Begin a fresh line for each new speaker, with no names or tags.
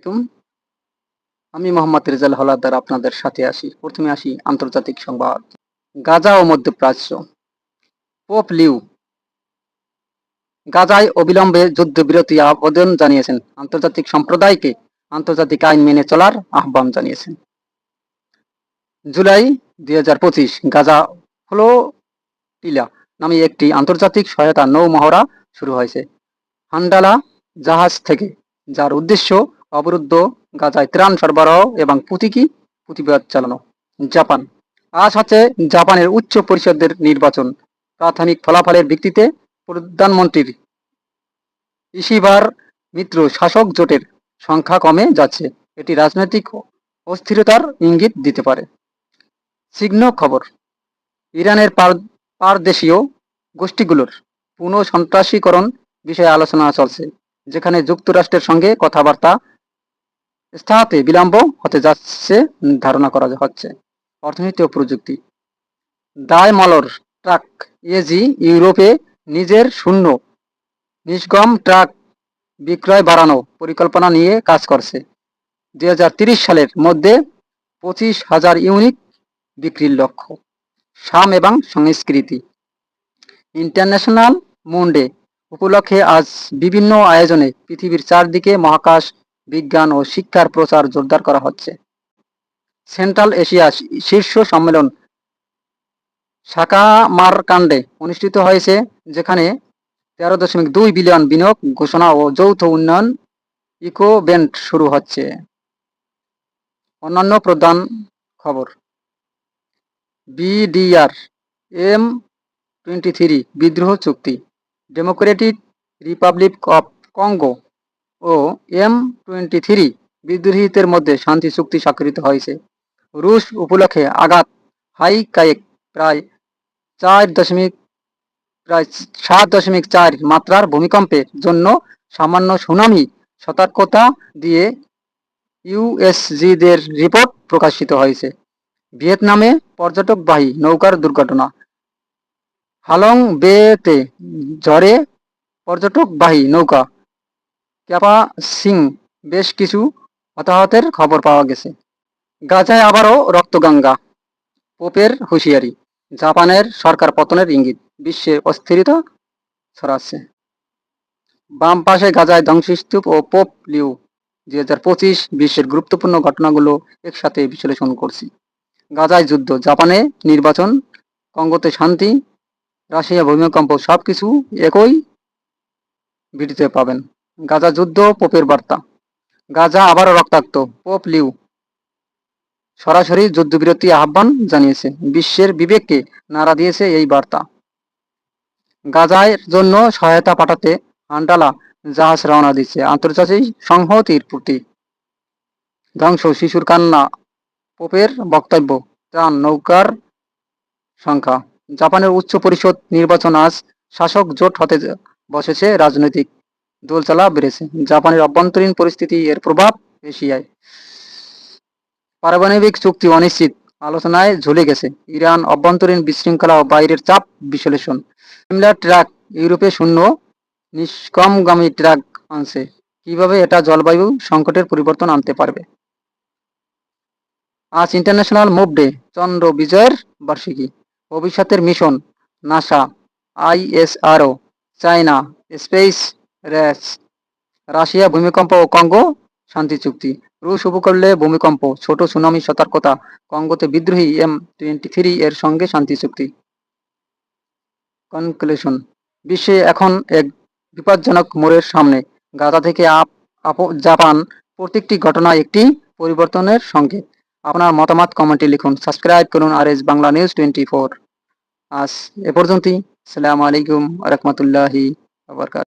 আলাইকুম। আমি মোহাম্মদ রেজাল হলাদার আপনাদের সাথে আসি। প্রথমে আসি আন্তর্জাতিক সংবাদ। গাজা ও মধ্যপ্রাচ্য। পোপ লিউ গাজায় অবিলম্বে যুদ্ধবিরতি আবেদন জানিয়েছেন। আন্তর্জাতিক সম্প্রদায়কে আন্তর্জাতিক আইন মেনে চলার আহ্বান জানিয়েছেন। জুলাই দুই হাজার পঁচিশ গাজা ফ্লোটিলা নামে একটি আন্তর্জাতিক সহায়তা নৌ মহড়া শুরু হয়েছে। হান্ডালা জাহাজ থেকে, যার উদ্দেশ্য অবরুদ্ধ গাজায় ত্রাণ সরবরাহ এবং প্রতীকী প্রতিবাদ চালানো। জাপান। আজ হচ্ছে জাপানের উচ্চ পরিষদের নির্বাচন। প্রাথমিক ফলাফলের ভিত্তিতে প্রধানমন্ত্রীর ইসিবার মিত্র শাসক জোটের সংখ্যা কমে যাচ্ছে। এটি রাজনৈতিক অস্থিরতার ইঙ্গিত দিতে পারে। সিগ্ন খবর। ইরানের পারদেশীয় গোষ্ঠীগুলোর পুনঃ সন্ত্রাসীকরণ বিষয়ে আলোচনা চলছে, যেখানে যুক্তরাষ্ট্রের সঙ্গে কথাবার্তা স্থাতে বিলম্ব হতে যাচ্ছে ধারণা করা হচ্ছে। অর্থনীতি ও প্রযুক্তি। ডায়মলর ট্রাক এজি ইউরোপে নিজের শূন্য নিষ্গম ট্রাক বিক্রয় বাড়ানো পরিকল্পনা নিয়ে কাজ করছে। দুই সালের মধ্যে পঁচিশ হাজার ইউনিট বিক্রির লক্ষ্য, সাম এবং সংস্কৃতি। ইন্টারন্যাশনাল মুন্ডে উপলক্ষে আজ বিভিন্ন আয়োজনে পৃথিবীর চারদিকে মহাকাশ বিজ্ঞান ও শিক্ষার প্রচার জোরদার করা হচ্ছে। সেন্ট্রাল এশিয়া শীর্ষ সম্মেলন সাকামারকাণ্ডে অনুষ্ঠিত হয়েছে, যেখানে তেরো দশমিক দুই বিলিয়ন বিনিয়োগ ঘোষণা ও যৌথ উন্নয়ন ইকোবেন্ট শুরু হচ্ছে। অন্যান্য প্রধান খবর। বিডিআর এম টোয়েন্টি থ্রি বিদ্রোহ চুক্তি, ডেমোক্রেটিক রিপাবলিক অফ কঙ্গো ও এম টোয়েন্টি থ্রি বিদ্রোহীদের মধ্যে শান্তি চুক্তি স্বাক্ষরিত হয়েছে। রুশ উপলক্ষে আঘাত হাই কায়েক প্রায় চার দশমিক, প্রায় সাত দশমিক চার মাত্রার ভূমিকম্পের জন্য সামান্য সুনামি সতর্কতা দিয়ে ইউএসজিদের রিপোর্ট প্রকাশিত হয়েছে। ভিয়েতনামে পর্যটকবাহী নৌকার দুর্ঘটনা। হালং বেতে ঝড়ে পর্যটকবাহী নৌকা ক্যাপা সিং বেশ কিছু হতাহতের খবর পাওয়া গেছে। গাজায় আবারও রক্তগঙ্গা, পোপের হুঁশিয়ারি, জাপানের সরকার পতনের ইঙ্গিত বিশ্বে অস্থিরতা ছড়াচ্ছে। বাম পাশে গাজায় ধ্বংসস্তূপ ও পোপ লিউ, দুই হাজার পঁচিশ বিশ্বের গুরুত্বপূর্ণ ঘটনাগুলো একসাথে বিশ্লেষণ করছি। গাজায় যুদ্ধ, জাপানে নির্বাচন, কঙ্গোতে শান্তি, রাশিয়া ভূমিকম্প সব কিছু একই ভিডিওতে পাবেন। গাজা যুদ্ধ, পোপের বার্তা। গাজা আবারও রক্তাক্ত, পোপ লিউ। সরাসরি যুদ্ধবিরতি আহ্বান জানিয়েছে। বিশ্বের বিবেককে নাড়া দিয়েছে এই বার্তা। গাজায় জন্য সহায়তা পাঠাতে আন্ডালা জাহাজ রওনা দিচ্ছে আন্তর্জাতিক সংহতির প্রতি ধ্বংস, শিশুর কান্না, পোপের বক্তব্য, ত্রাণ, নৌকার সংখ্যা। জাপানের উচ্চ পরিষদ নির্বাচন আজ শাসক জোট হতে বসেছে রাজনৈতিক দোলচালা বেড়েছে। জাপানের অভ্যন্তরীণ পরিস্থিতি এর প্রভাব এশিয়ায়। পারমাণবিক চুক্তি অনিশ্চিত, আলোচনায় ঝুলে গেছে। ইরান অভ্যন্তরীণ বিশৃঙ্খলা ও বাইরের চাপ বিশ্লেষণ। ট্রাক ইউরোপে শূন্য নিষ্কমগামী ট্রাক আনছে। কীভাবে এটা জলবায়ু সংকটের পরিবর্তন আনতে পারবে? আজ ইন্টারন্যাশনাল মুভ ডে, চন্দ্র বিজয়ের বার্ষিকী। ভবিষ্যতের mission, NASA, ISRO, China, space race Russia ভূমিকম্প ও কঙ্গো শান্তি চুক্তি। রুশ উপকূলে ভূমিকম্প, ছোট সুনামি সতর্কতা, কঙ্গোতে বিদ্রোহী এম টোয়েন্টি থ্রি এর সঙ্গে শান্তি চুক্তি। কনক্লেশন। বিশ্বে এখন এক বিপজ্জনক মোড়ের সামনে। গাজা থেকে আপ জাপান। প্রত্যেকটি ঘটনা একটি পরিবর্তনের সঙ্গে আপনার মতামত কমেন্টে লিখুন। সাবস্ক্রাইব করুন আর S Bangla news twenty four. আজ এ পর্যন্তই। সালামু আলাইকুম রহমতুল্লাহি আবরকাত